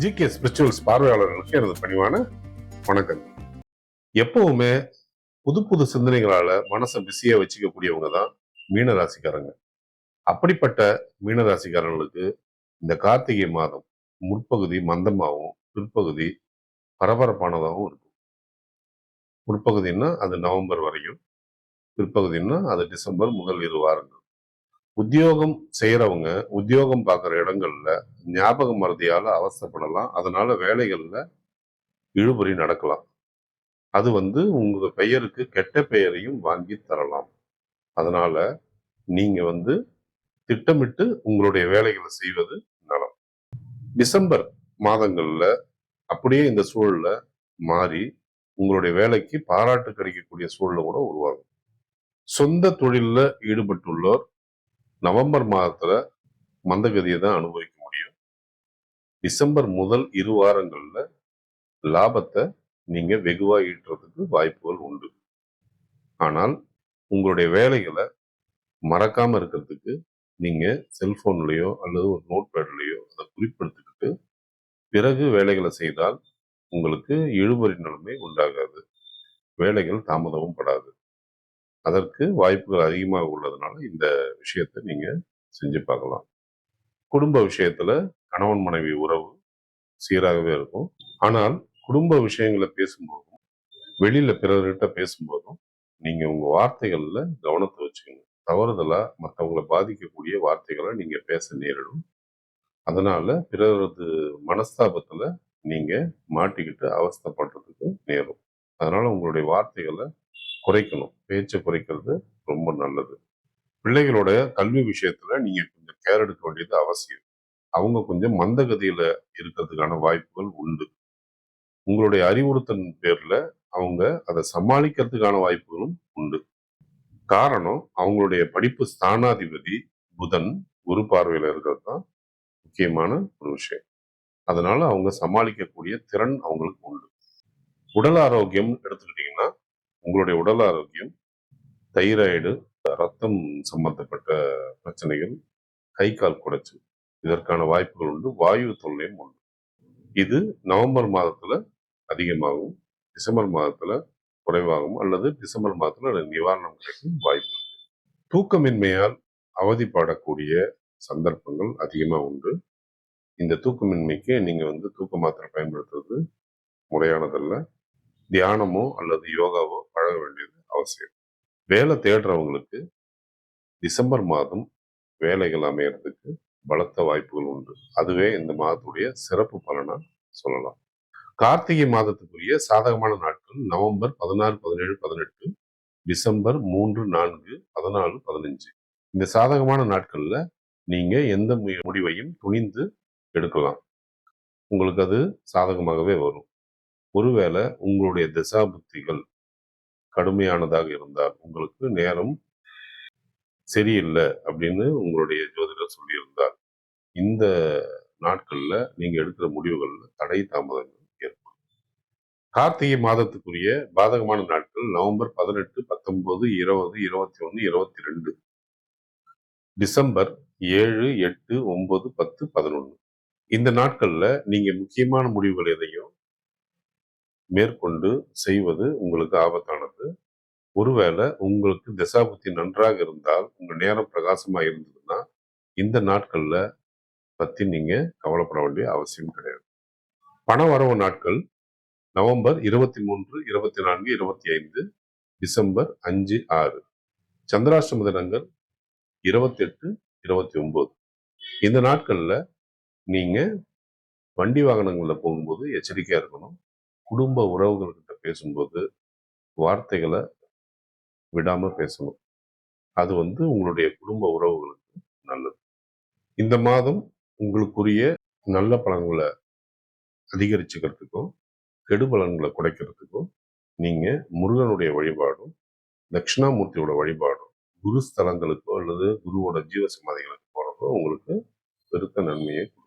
GK spirituals பார்வையாளர்களுக்கு எனது பணிவான வணக்கம். எப்பவுமே புது புது சிந்தனைகளால மனசை பிஸியா வச்சுக்கக்கூடியவங்க தான் மீனராசிக்காரங்க அப்படிப்பட்ட மீன ராசிக்காரங்களுக்கு இந்த கார்த்திகை மாதம் முற்பகுதி மந்தமாகவும் பிற்பகுதி பரபரப்பானதாகவும் இருக்கும். முற்பகுதின்னா அது நவம்பர் வரையும் பிற்பகுதின்னா அது டிசம்பர் முதல் இரு வாரங்கள். உத்தியோகம் செய்யறவங்க உத்தியோகம் பார்க்குற இடங்கள்ல ஞாபக மறதியால் அவஸ்தைப்படலாம். அதனால வேலைகளில் இழுபறி நடக்கலாம். அது வந்து உங்க பெயருக்கு கெட்ட பெயரையும் வாங்கி தரலாம். அதனால நீங்க வந்து திட்டமிட்டு உங்களுடைய வேலைகளை செய்வது நலம். டிசம்பர் மாதங்கள்ல அப்படியே இந்த சூழல்ல மாறி உங்களுடைய வேலைக்கு பாராட்டு கிடைக்கக்கூடிய சூழலை கூட உருவாகும். சொந்த தொழிலில் ஈடுபட்டுள்ளோர் நவம்பர் மாதத்துல மந்தகதியை தான் அனுபவிக்க முடியும். டிசம்பர் முதல் இரு வாரங்கள்ல லாபத்தை நீங்க வெகுவா ஈட்டுறதுக்கு வாய்ப்புகள் உண்டு. ஆனால் உங்களுடைய வேலைகளை மறக்காம இருக்கிறதுக்கு நீங்க செல்போன்லயோ அல்லது ஒரு நோட் பேட்லயோ அதை குறிப்பெடுத்துக்கிட்டு பிறகு வேலைகளை செய்தால் உங்களுக்கு இழுபறி நிலைமை உண்டாகாது. வேலைகள் தாமதமும் படாது. அதற்கு வாய்ப்புகள் அதிகமாக உள்ளதுனால இந்த விஷயத்தை நீங்க செஞ்சு பார்க்கலாம். குடும்ப விஷயத்துல கணவன் மனைவி உறவு சீராகவே இருக்கும். ஆனால் குடும்ப விஷயங்களை பேசும்போதும் வெளியில பிறர்கிட்ட பேசும்போதும் நீங்க உங்க வார்த்தைகள்ல கவனத்தை வச்சுக்கணும். தவறுதலாக மற்றவங்களை பாதிக்கக்கூடிய வார்த்தைகளை நீங்க பேச நேரிடும். அதனால பிறரது மனஸ்தாபத்துல நீங்க மாட்டிக்கிட்டு அவஸ்தைப்படுறதுக்கு நேரும். அதனால உங்களுடைய வார்த்தைகளை குறைக்கணும். பேச்சை குறைக்கிறது ரொம்ப நல்லது. பிள்ளைகளோட கல்வி விஷயத்துல நீங்க கொஞ்சம் கேர் எடுக்க வேண்டியது அவசியம். அவங்க கொஞ்சம் மந்தகதியில இருக்கிறதுக்கான வாய்ப்புகள் உண்டு. உங்களுடைய அறிவுறுத்தல் பேர்ல அவங்க அதை சமாளிக்கிறதுக்கான வாய்ப்புகளும் உண்டு. காரணம் அவங்களுடைய படிப்பு ஸ்தானாதிபதி புதன் குரு பார்வையில இருக்கிறது தான் முக்கியமான ஒரு விஷயம். அதனால அவங்க சமாளிக்கக்கூடிய திறன் அவங்களுக்கு உண்டு. உடல் ஆரோக்கியம் எடுத்துக்கிட்டீங்கன்னா உங்களுடைய உடல் ஆரோக்கியம் தைராய்டு ரத்தம் சம்பந்தப்பட்ட பிரச்சனைகள் கை கால் குடைச்சல் இதற்கான வாய்ப்புகள் உண்டு. வாயு தொல்லையும் உண்டு. இது நவம்பர் மாதத்துல அதிகமாகும் டிசம்பர் மாதத்துல குறைவாகும் அல்லது டிசம்பர் மாதத்துல நிவாரணம் கிடைக்கும் வாய்ப்பு தூக்கமின்மையால் அவதிப்படக்கூடிய சந்தர்ப்பங்கள் அதிகமாக உண்டு. இந்த தூக்கமின்மைக்கு நீங்கள் வந்து தூக்க மாத்திரை பயன்படுத்துறது முறையானதல்ல. தியானமோ அல்லது யோகாவோ ஆக வேண்டியது அவசியம். வேலை தேடுறவங்களுக்கு டிசம்பர் மாதம் வேலைகள் அமையறதுக்கு பலத்த வாய்ப்புகள் உண்டு. அதுவே இந்த மாதத்துடைய சிறப்பு பலனா சொல்லலாம். கார்த்திகை மாதத்துக்குரிய சாதகமான நாட்கள் நவம்பர் பதினாறு பதினேழு பதினெட்டு டிசம்பர் மூன்று நான்கு பதினாலு பதினஞ்சு. இந்த சாதகமான நாட்கள்ல நீங்க எந்த முடிவையும் துணிந்து எடுக்கலாம். உங்களுக்கு அது சாதகமாகவே வரும். ஒருவேளை உங்களுடைய திசா புத்திகள் கடுமையானதாக இருந்தால் உங்களுக்கு நேரம் சரியில்லை அப்படின்னு உங்களுடைய ஜோதிடர் சொல்லியிருந்தார். இந்த நாட்கள்ல நீங்க எடுக்கிற முடிவுகள்ல தடை தாமதங்கள் ஏற்படும். கார்த்திகை மாதத்துக்குரிய பாதகமான நாட்கள் நவம்பர் பதினெட்டு பத்தொன்பது இருபது இருபத்தி ஒன்று இருபத்தி ரெண்டு டிசம்பர் ஏழு எட்டு ஒன்பது பத்து பதினொன்று இந்த நாட்கள்ல நீங்க முக்கியமான முடிவுகள் எதையும் மேற்கொண்டு செய்வது உங்களுக்கு ஆபத்தானது. ஒருவேளை உங்களுக்கு திசாபுத்தி நன்றாக இருந்தால் உங்கள் நேரம் பிரகாசமா இருந்ததுன்னா இந்த நாட்கள்ல பத்தி நீங்க கவலைப்பட வேண்டிய அவசியம் கிடையாது. பண வரவு நாட்கள் நவம்பர் இருபத்தி மூன்று இருபத்தி நான்கு இருபத்தி ஐந்து டிசம்பர் அஞ்சு ஆறு. சந்திராஷ்டம தினங்கள் இருபத்தி எட்டு இருபத்தி ஒம்பது இந்த நாட்கள்ல நீங்க வண்டி வாகனங்கள்ல போகும்போது எச்சரிக்கையா இருக்கணும். குடும்ப உறவுகள்கிட்ட பேசும்போது வார்த்தைகளை விடாமல் பேசணும் அது வந்து உங்களுடைய குடும்ப உறவுகளுக்கு நல்லது இந்த மாதம் உங்களுக்குரிய நல்ல பலன்களை அதிகரிச்சுக்கிறதுக்கும் கெடு பலன்களை குறைக்கிறதுக்கும் நீங்கள் முருகனுடைய வழிபாடும் தட்சிணாமூர்த்தியோட வழிபாடும் குரு ஸ்தலங்களுக்கோ அல்லது குருவோட ஜீவ சமாதிகளுக்கு போகிறதோ உங்களுக்கு பெருத்த நன்மையை கொடுக்கும்.